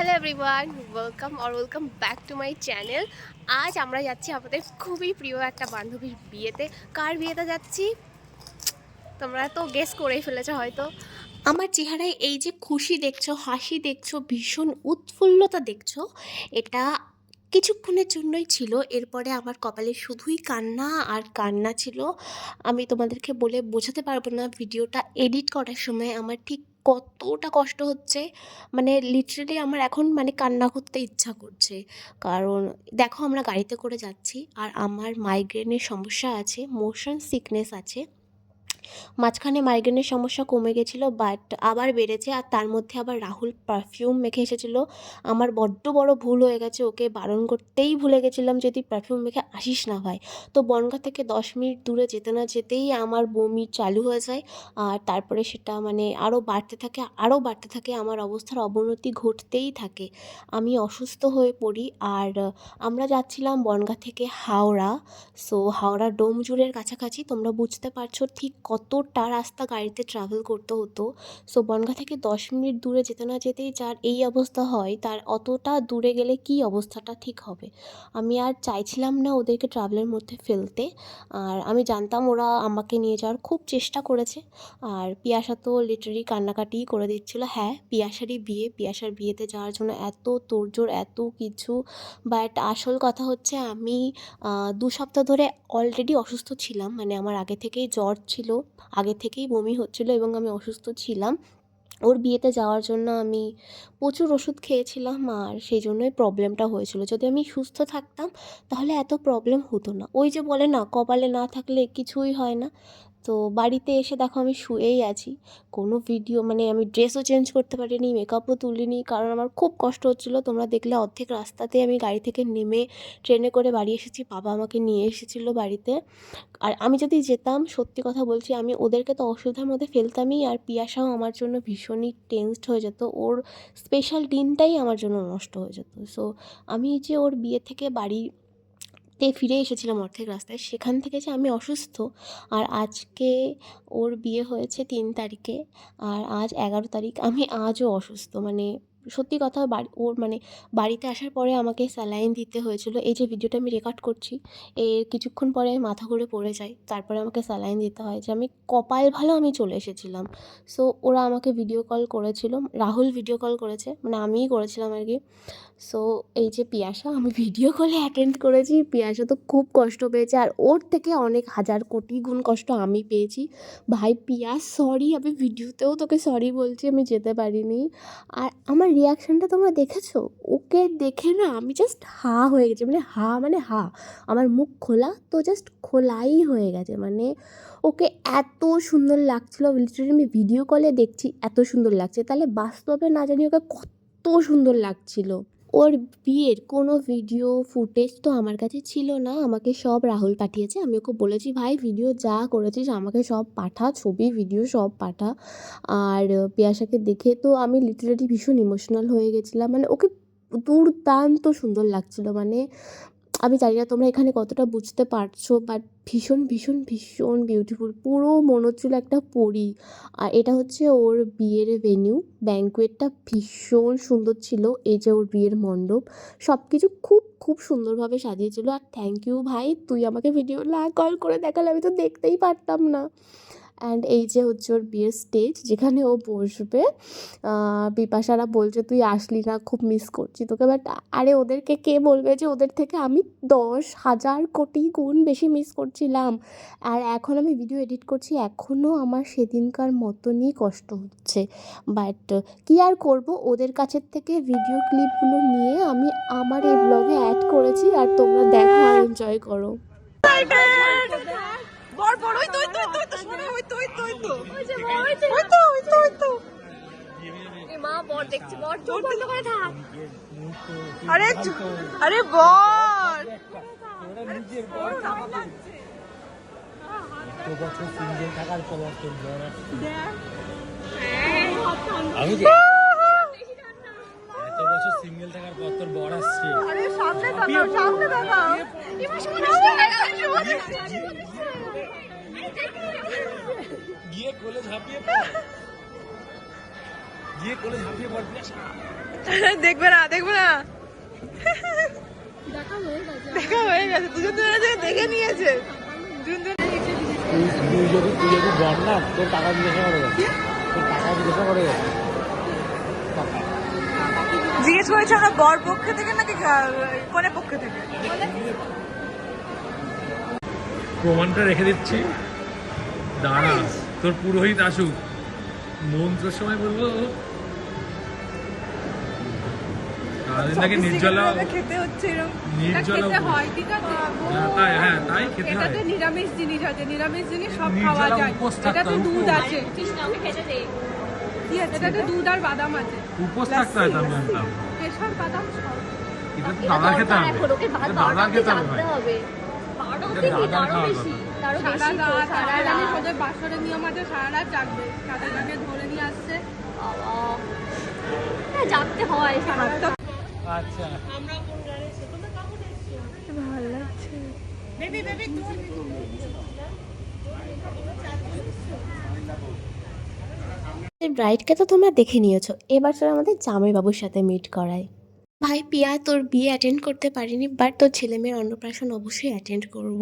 Hello everyone welcome or welcome back to my channel আজ আমরা যাচ্ছি আমাদের খুবই প্রিয় একটা বান্ধবীর বিয়েতে। কার বিয়েতে যাচ্ছি? তোমরা তো গেস করেই ফেলেছো হয়তো। আমার চেহারায় এই যে খুশি দেখছ, হাসি দেখছ, ভীষণ উৎফুল্লতা দেখছ, এটা কিছুক্ষণের জন্যই ছিল। এরপরে আমার কপালে শুধুই কান্না আর কান্না ছিল। আমি তোমাদেরকে বলে বোঝাতে পারব না, ভিডিওটা এডিট করার সময় আমার ঠিক কতটা কষ্ট হচ্ছে মানে লিটারেলি আমার এখন মানে কান্না করতে ইচ্ছা করছে। কারণ দেখো আমরা গাড়িতে করে যাচ্ছি, আর আমার মাইগ্রেনের সমস্যা আছে মোশন সিকনেস আছে মাঝখানে মাইগ্রেনের সমস্যা কমে গেছিল বাট আবার বেড়েছে, আর তার মধ্যে আবার রাহুল পারফিউম মেখে এসেছিল। আমার বড্ড বড় ভুল হয়ে গেছে, ওকে বারণ করতেই ভুলে গেছিলাম যদি পারফিউম মেখে আসিস না ভাই। তো বনগা থেকে দশ মিনিট দূরে যেতে না যেতেই আমার বমি চালু হয়ে যায়, আর তারপরে সেটা মানে আরও বাড়তে থাকে আরও বাড়তে থাকে, আমার অবস্থার অবনতি ঘটতেই থাকে। আমি অসুস্থ হয়ে পড়ি, আর আমরা যাচ্ছিলাম বনগা থেকে হাওড়া। সো হাওড়া ডোমজুড়ের কাছাকাছি, তোমরা বুঝতে পারছ ঠিক কতটা রাস্তা গাড়িতে ট্রাভেল করতে হতো। সো বনগা থেকে দশ মিনিট দূরে যেতে না যেতেই যার এই অবস্থা হয়, তার অতটা দূরে গেলে কি অবস্থাটা ঠিক হবে? আমি আর চাইছিলাম না ওদেরকে ট্রাভেলের মধ্যে ফেলতে। আর আমি জানতাম ওরা আমাকে নিয়ে যাওয়ার খুব চেষ্টা করেছে। আর পিয়াসা তো লিটারি কান্নাকাটিই করে দিচ্ছিল হ্যাঁ পিয়াসারই বিয়ে, পিয়াসার বিয়েতে যাওয়ার জন্য এত তোড়জোড়, এত কিছু। বাট আসল কথা হচ্ছে আমি দু সপ্তাহ ধরে অলরেডি অসুস্থ ছিলাম। মানে আমার আগে থেকেই জ্বর ছিল। আগে থেকেই বমি হচ্ছিল এবং আমি অসুস্থ ছিলাম। ওর বিয়েতে যাওয়ার জন্য আমি প্রচুর ওষুধ খেয়েছিলাম আর সেই জন্যই প্রবলেমটা হয়েছিল। যদি আমি সুস্থ থাকতাম তাহলে এত প্রবলেম হতো না। ওই যে বলে না, কপালে না থাকলে কিছুই হয় না। তো বাড়িতে এসে দেখো আমি শুয়েই আছি। কোনো ভিডিও মানে আমি ড্রেসও চেঞ্জ করতে পারিনি মেকআপও তুলিনি, কারণ আমার খুব কষ্ট হচ্ছিল। তোমরা দেখলে অর্ধেক রাস্তাতে আমি গাড়ি থেকে নেমে ট্রেনে করে বাড়ি এসেছি, বাবা আমাকে নিয়ে এসেছিল বাড়িতে। আর আমি যদি যেতাম, সত্যি কথা বলছি, আমি ওদেরকে তো অসুবিধার মধ্যে ফেলতামই, আর পিয়াসাও আমার জন্য ভীষণই টেনসড হয়ে যেত। ওর স্পেশাল দিনটাই আমার জন্য নষ্ট হয়ে যেত। সো আমি যে ওর বিয়ে থেকে বাড়িতে ফিরে এসেছিলাম অর্ধেক রাস্তায়। সেখান থেকে যে আমি অসুস্থ, আর আজকে ওর বিয়ে হয়েছে তিন তারিখে, আর আজ এগারো তারিখ, আমি আজও অসুস্থ। মানে সত্যি কথা বাড়ি, ওর মানে বাড়িতে আসার পরে আমাকে স্যালাইন দিতে হয়েছিল। এই যে ভিডিওটা আমি রেকর্ড করছি, এর কিছুক্ষণ পরে আমি মাথা ঘুরে পড়ে যাই। তারপরে আমাকে স্যালাইন দিতে হয় যে আমি কপাল ভালো আমি চলে এসেছিলাম। সো ওরা আমাকে ভিডিও কল করেছিল, রাহুল ভিডিও কল করেছে মানে আমিই করেছিলাম আর কি। সো এই যে পিয়াসা, আমি ভিডিও কলে অ্যাটেন্ড করেছি। পিয়াসা তো খুব কষ্ট পেয়েছে আর ওর থেকে অনেক হাজার কোটি গুণ কষ্ট আমি পেয়েছি। ভাই পিয়াস সরি আমি ভিডিওতেও তোকে সরি বলছি, আমি যেতে পারিনি। আর আমার রিয়াকশানটা তোমরা দেখেছ? ওকে দেখে না আমি জাস্ট হা হয়ে গেছি। মানে হা মানে হা। আমার মুখ খোলা, তো জাস্ট খোলাই হয়ে গেছে। মানে ওকে এত সুন্দর লাগছিল। লিটারি আমি ভিডিও কলে দেখছি, এত সুন্দর লাগছে। তাহলে বাস্তবে না জানি ওকে কত সুন্দর লাগছিল। ওর বিয়ের কোনো ভিডিও ফুটেজ তো আমার কাছে ছিল না। আমাকে সব রাহুল পাঠিয়েছে। আমি ওকে বলেছি, ভাই ভিডিও যা করেছিস, আমাকে সব পাঠা, ছবি ভিডিও সব পাঠা। আর পিয়াসাকে দেখে তো আমি লিটারেলি ভীষণ ইমোশনাল হয়ে গেছিলাম। মানে ওকে দুর্দান্ত সুন্দর লাগছিল। মানে আমি জানি না তোমরা এখানে কতটা বুঝতে পারছ বাট ভীষণ ভীষণ ভীষণ বিউটিফুল পুরো মনে হচ্ছিল একটা পরি। আর এটা হচ্ছে ওর বিয়ের ভেন্যু ব্যাঙ্কুয়েটটা ভীষণ সুন্দর ছিল, এই যে ওর বিয়ের মণ্ডপ সব কিছু খুব খুব সুন্দরভাবে সাজিয়েছিল। আর থ্যাংক ইউ ভাই, তুই আমাকে ভিডিও না কল করে দেখালে আমি তো দেখতেই পারতাম না। অ্যান্ড এই যে হচ্ছে ওর বিয়ের স্টেজ যেখানে ও বসবে বিপাশারা বলছে, তুই আসলি না, খুব মিস করছি তোকে। বাট আরে ওদেরকে কে বলবে যে, ওদের থেকে আমি দশ হাজার কোটি গুণ বেশি মিস করছিলাম। আর এখন আমি ভিডিও এডিট করছি এখনও আমার সেদিনকার মতনই কষ্ট হচ্ছে। বাট কি আর করব, ওদের কাছের থেকে ভিডিও ক্লিপগুলো নিয়ে আমি আমার এই ব্লগে অ্যাড করেছি, আর তোমরা দেখো আর এনজয় করো। বর দেখছি বর চোখ বন্ধ করে থাক। আরে আরে বর। এত বছর সিঙ্গেল থাকার পর তোর জ্বর আসছে। হ্যাঁ, আমি এত বছর সিঙ্গেল থাকার পর তোর বর আসছে। আরে সামনে তাকাও সামনে তাকাও গিয়ে কোলে ঝাঁপিয়ে। গিয়ে কোলে ঝাঁপিয়ে পড়বি দেখবে না দেখবে না। দেখা হয়ে গেছে। দুজন দুজনে দেখে নিয়েছে। দুজন তুই তুই যদি তুই যদি বল না তোর টাকা জিজ্ঞাসা করে গেছে তোর টাকা জিজ্ঞাসা করে গেছে জিজ্ঞেস করেছে আমরা বর পক্ষে থেকে নাকি কোনে পক্ষে থেকে? প্রমাণটা রেখে দিচ্ছি। দাঁড়া তোর পুরোহিত আসুক। মন্ত্রের সময় বলব নাকি নির্জলা খেতে হচ্ছে এরকম নির্জলা হয় ঠিক আছে? হ্যাঁ, তাই হ্যাঁ তাই খেতে হয়। এটাতে নিরামিষ জিনিস আছে নিরামিষ জিনিস সব খাওয়া যায়। এটাতে দুধ আছে। এটাতে দুধ আর বাদাম আছে। উপোস থাকতে হয় তো আমি কেশর বাদাম সব। এটা দাদা খেতে হবে। দাদা খেতে হবে। ভাই এটা দাদার খাওয়ার কথা। সারা রাত সারা রাত ওদের বাসরের নিয়ম আছে সারা রাত জাগবে। তাদের ধরে নিয়ে আসছে। জানতে হয় আচ্ছা। ব্রাইডকে তো তোমরা দেখে নিয়েছো। এবার তোর আমাদের জামাই বাবুর সাথে মিট করাই। ভাই পিয়া তোর বিয়ে অ্যাটেন্ড করতে পারিনি বাট তোর ছেলে মেয়ের অন্নপ্রাশন অবশ্যই অ্যাটেন্ড করব।